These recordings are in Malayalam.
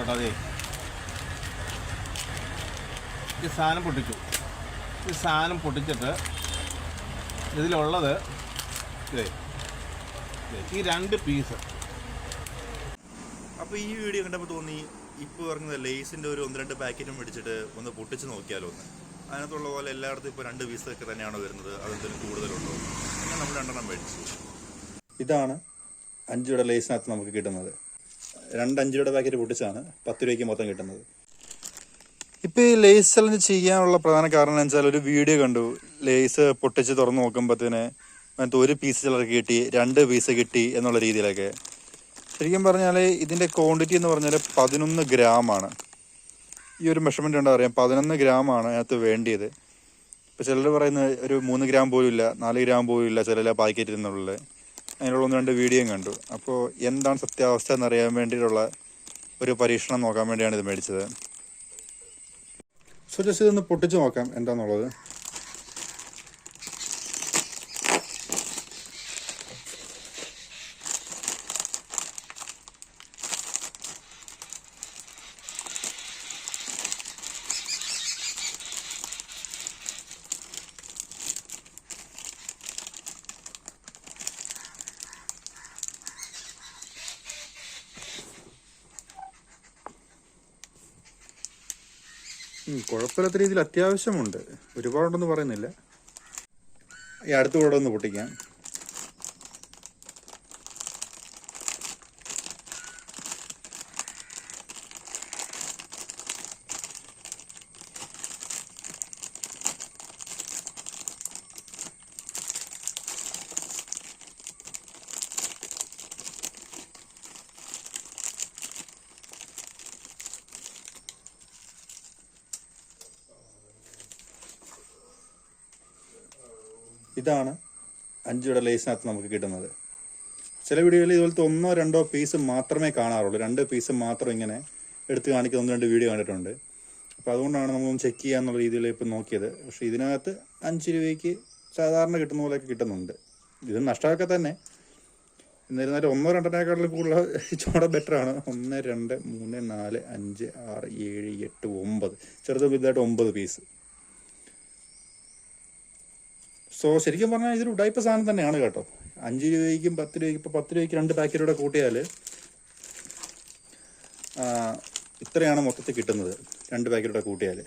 കേട്ടോ അതെ ഈ സാധനം പൊട്ടിച്ചു. ഈ സാധനം പൊട്ടിച്ചിട്ട് ഇതിലുള്ളത് ഇതേ ഈ രണ്ട് പീസ്. അപ്പോൾ ഈ വീഡിയോ കണ്ടപ്പോൾ തോന്നി ഇപ്പൊ ഇറങ്ങുന്ന ലേസിന്റെ ഒരു ഒന്ന് രണ്ട് പാക്കറ്റും മേടിച്ചിട്ട് ഒന്ന് പൊട്ടിച്ച് നോക്കിയാലോ ഒന്ന് അതിനകത്തുള്ള പോലെ എല്ലായിടത്തും ഇപ്പോൾ രണ്ട് പീസൊക്കെ തന്നെയാണ് വരുന്നത്? അതെന്തെങ്കിലും കൂടുതലുണ്ടോ? അങ്ങനെ നമ്മൾ രണ്ടെണ്ണം മേടിച്ചു. ഇതാണ് അഞ്ചുടെ ലേസിനകത്ത് നമുക്ക് കിട്ടുന്നത്. രണ്ട് അഞ്ച് രൂപയുടെ പാക്കറ്റ് പൊട്ടിച്ചാണ് പത്ത് രൂപയ്ക്ക് മൊത്തം കിട്ടുന്നത്. ഇപ്പോൾ ഈ ലേസ് ചലഞ്ച് ചെയ്യാനുള്ള പ്രധാന കാരണം എന്ന് വെച്ചാൽ ഒരു വീഡിയോ കണ്ടു. ലേസ് പൊട്ടിച്ച് തുറന്ന് നോക്കുമ്പോഴത്തേന് അതിനകത്ത് ഒരു പീസ് ചിലർക്ക് കിട്ടി രണ്ട് പീസ് കിട്ടി എന്നുള്ള രീതിയിലൊക്കെ. ശരിക്കും പറഞ്ഞാൽ ഇതിന്റെ ക്വാണ്ടിറ്റി എന്ന് പറഞ്ഞാൽ പതിനൊന്ന് ഗ്രാമാണ് ഈ ഒരു മെഷർമെന്റ് ഉണ്ടോ അറിയാം പതിനൊന്ന് ഗ്രാമാണ് അതിനകത്ത് വേണ്ടിയത്. ഇപ്പോൾ ചിലർ പറയുന്നത് ഒരു മൂന്ന് ഗ്രാം പോലും ഇല്ല നാല് ഗ്രാം പോലും ഇല്ല ചില പാക്കറ്റിൽ നിന്നുള്ളത് അതിനുള്ള ഒന്ന് രണ്ട് വീഡിയോയും കണ്ടു. അപ്പോൾ എന്താണ് സത്യാവസ്ഥ എന്നറിയാൻ വേണ്ടിയിട്ടുള്ള ഒരു പരീക്ഷണം നോക്കാൻ വേണ്ടിയാണ് ഇത് മേടിച്ചത്. സോ ജസ്റ്റ് ഇതൊന്ന് പൊട്ടിച്ച് നോക്കാം എന്താണെന്നുള്ളത് കുഴപ്പമില്ലാത്ത രീതിയിൽ അത്യാവശ്യമുണ്ട്. ഒരുപാടുണ്ടെന്ന് പറയുന്നില്ല. ഈ അടുത്ത കൂടെ ഒന്ന് പൊട്ടിക്കാം. ഇതാണ് അഞ്ചുടെ ലേസിനകത്ത് നമുക്ക് കിട്ടുന്നത്. ചില വീഡിയോയിൽ ഇതുപോലത്തെ ഒന്നോ രണ്ടോ പീസ് മാത്രമേ കാണാറുള്ളൂ. രണ്ട് പീസ് മാത്രം ഇങ്ങനെ എടുത്ത് കാണിക്കുന്ന ഒന്ന് രണ്ട് വീഡിയോ കണ്ടിട്ടുണ്ട്. അപ്പോൾ അതുകൊണ്ടാണ് നമ്മൾ ചെക്ക് ചെയ്യാന്നുള്ള രീതിയിൽ ഇപ്പം നോക്കിയത്. പക്ഷേ ഇതിനകത്ത് അഞ്ച് രൂപയ്ക്ക് സാധാരണ കിട്ടുന്ന പോലെയൊക്കെ കിട്ടുന്നുണ്ട്. ഇത് നഷ്ടമൊക്കെ തന്നെ. എന്നിരുന്നാലും ഒന്നോ രണ്ടെണ്ണേക്കാളും കൂടുതൽ ഇച്ചോടെ ബെറ്ററാണ് ഒന്ന് രണ്ട് മൂന്ന് നാല് അഞ്ച് ആറ് ഏഴ് എട്ട് ഒമ്പത്. ചെറുത് വലുതായിട്ട് ഒമ്പത് പീസ് സോ ശരിക്കും പറഞ്ഞാൽ ഇതൊരു ഉടായ്പ സാധനം തന്നെയാണ് കേട്ടോ. അഞ്ച് രൂപയ്ക്കും പത്ത് രൂപയ്ക്കും ഇപ്പോൾ പത്ത് രൂപയ്ക്ക് രണ്ട് പാക്കറ്റൂടെ കൂട്ടിയാൽ ഇത്രയാണ് മൊത്തത്തിൽ കിട്ടുന്നത് രണ്ട് പാക്കറ്റൂടെ കൂട്ടിയാൽ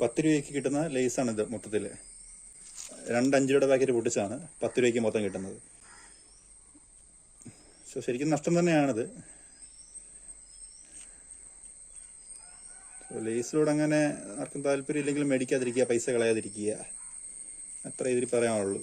പത്ത് രൂപയ്ക്ക് കിട്ടുന്ന ലേസാണ് ഇത് മൊത്തത്തിൽ രണ്ട് അഞ്ച് രൂപയുടെ പാക്കറ്റ് പൊട്ടിച്ചാണ് പത്ത് രൂപയ്ക്ക് മൊത്തം കിട്ടുന്നത്. സോ ശരിക്കും നഷ്ടം തന്നെയാണിത്. ലേസിലൂടെ അങ്ങനെ ആർക്കും താല്പര്യം ഇല്ലെങ്കിൽ മേടിക്കാതിരിക്കുക പൈസ കളയാതിരിക്കുക. അത്ര ഇതിൽ പറയാനുള്ളൂ.